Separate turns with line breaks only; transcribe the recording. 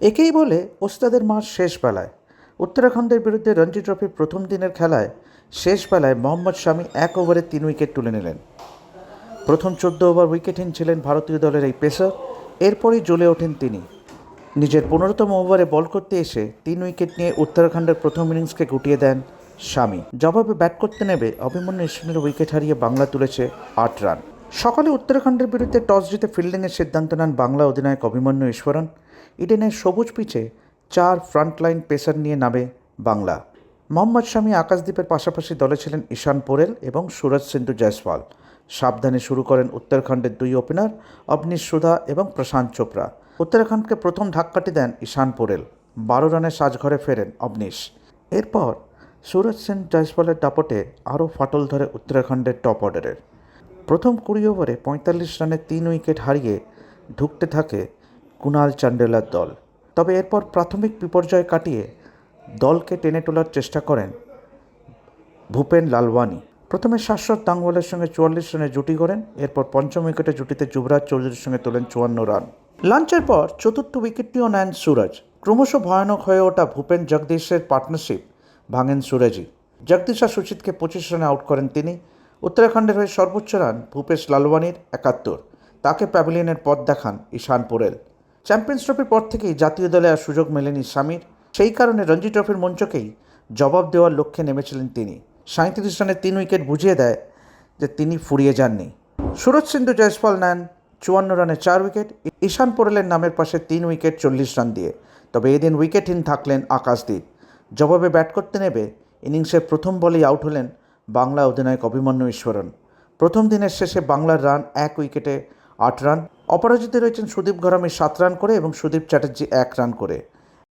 একেই বলে ওস্তাদের মাস শেষ বেলায়। উত্তরাখণ্ডের বিরুদ্ধে রঞ্জি ট্রফির প্রথম দিনের খেলায় শেষ বেলায় মোহাম্মদ শামি এক ওভারে তিন উইকেট তুলে নিলেন। প্রথম চোদ্দ ওভার উইকেটহীন ছিলেন ভারতীয় দলের এই পেসার, এরপরই জ্বলে ওঠেন তিনি। নিজের পনেরোতম ওভারে বল করতে এসে তিন উইকেট নিয়ে উত্তরাখণ্ডের প্রথম ইনিংসকে গুটিয়ে দেন স্বামী জবাবে ব্যাট করতে নেবে অভিমন্যু ইসমাইলের উইকেট হারিয়ে বাংলা তুলেছে আট রান। সকালে উত্তরাখণ্ডের বিরুদ্ধে টস জিতে ফিল্ডিংয়ের সিদ্ধান্ত নেন বাংলা অধিনায়ক অভিমন্যু ঈশ্বরন ইডেনের সবুজ পিচে চার ফ্রন্টলাইন পেসার নিয়ে নামে বাংলা। মোহাম্মদ শামী আকাশদ্বীপের পাশাপাশি দলে ছিলেন ঈশান পোরেল এবং সুরজ সিন্ধু জয়সওয়াল। সাবধানে শুরু করেন উত্তরাখণ্ডের দুই ওপেনার অবনীশ সুধা এবং প্রশান্ত চোপড়া। উত্তরাখণ্ডকে প্রথম ধাক্কাটি দেন ঈশান পোরেল। বারো রানের সাজঘরে ফেরেন অবনীশ। এরপর সুরজ সেন জয়সওয়ালের দাপটে আরও ফাটল ধরে উত্তরাখণ্ডের টপ অর্ডারের। প্রথম কুড়ি ওভারে পঁয়তাল্লিশ রানে তিন উইকেট হারিয়ে ঢুকতে থাকে কুনাল চান্ডেলার দল। তবে এরপর প্রাথমিক বিপর্যয় কাটিয়ে দলকে টেনে তোলার চেষ্টা করেন ভূপেন লালওয়ানি। প্রথমে শাশ্বত দাঙ্গওয়ালের সঙ্গে চুয়াল্লিশ রানে জুটি করেন এরপর পঞ্চম উইকেটে জুটিতে যুবরাজ চৌধুরীর সঙ্গে তোলেন চুয়ান্ন রান। লাঞ্চের পর চতুর্থ উইকেটটিও নেন সুরজ। ক্রমশ ভয়ানক হয়ে ওঠা ভূপেন জগদীশের পার্টনারশিপ ভাঙেন সুরজই। জগদীশ সুচিতকে পঁচিশ রানে আউট করেন তিনি। উত্তরাখণ্ডের হয়ে সর্বোচ্চ রান ভূপেশ লালওয়ানির একাত্তর। তাকে প্যাভিলিয়নের পথ দেখান ঈশান পোরেল। চ্যাম্পিয়ন্স ট্রফির পর থেকেই জাতীয় দলে আর সুযোগ মেলেনি স্বামীর সেই কারণে রঞ্জি ট্রফির মঞ্চকেই জবাব দেওয়ার লক্ষ্যে নেমেছিলেন তিনি। সাঁত্রিশ রানে তিন উইকেট বুঝিয়ে দেয় যে তিনি ফুরিয়ে যাননি। সুরজ সিন্ধু, জয়সওয়াল নেন চুয়ান্ন রানে চার উইকেট, ঈশান পোরেলের নামের পাশে তিন উইকেট চল্লিশ রান দিয়ে। তবে এদিন উইকেটহীন থাকলেন আকাশদ্বীপ জবাবে ব্যাট করতে নেবে ইনিংসের প্রথম বলেই আউট হলেন বাংলা অধিনায়ক অভিমন্যু ঈশ্বরন। প্রথম দিনের শেষে বাংলার রান এক উইকেটে আট রান। অপরাজিত রয়েছেন সুদীপ ঘরামি সাত রান করে এবং সুদীপ চ্যাটার্জি এক রান করে।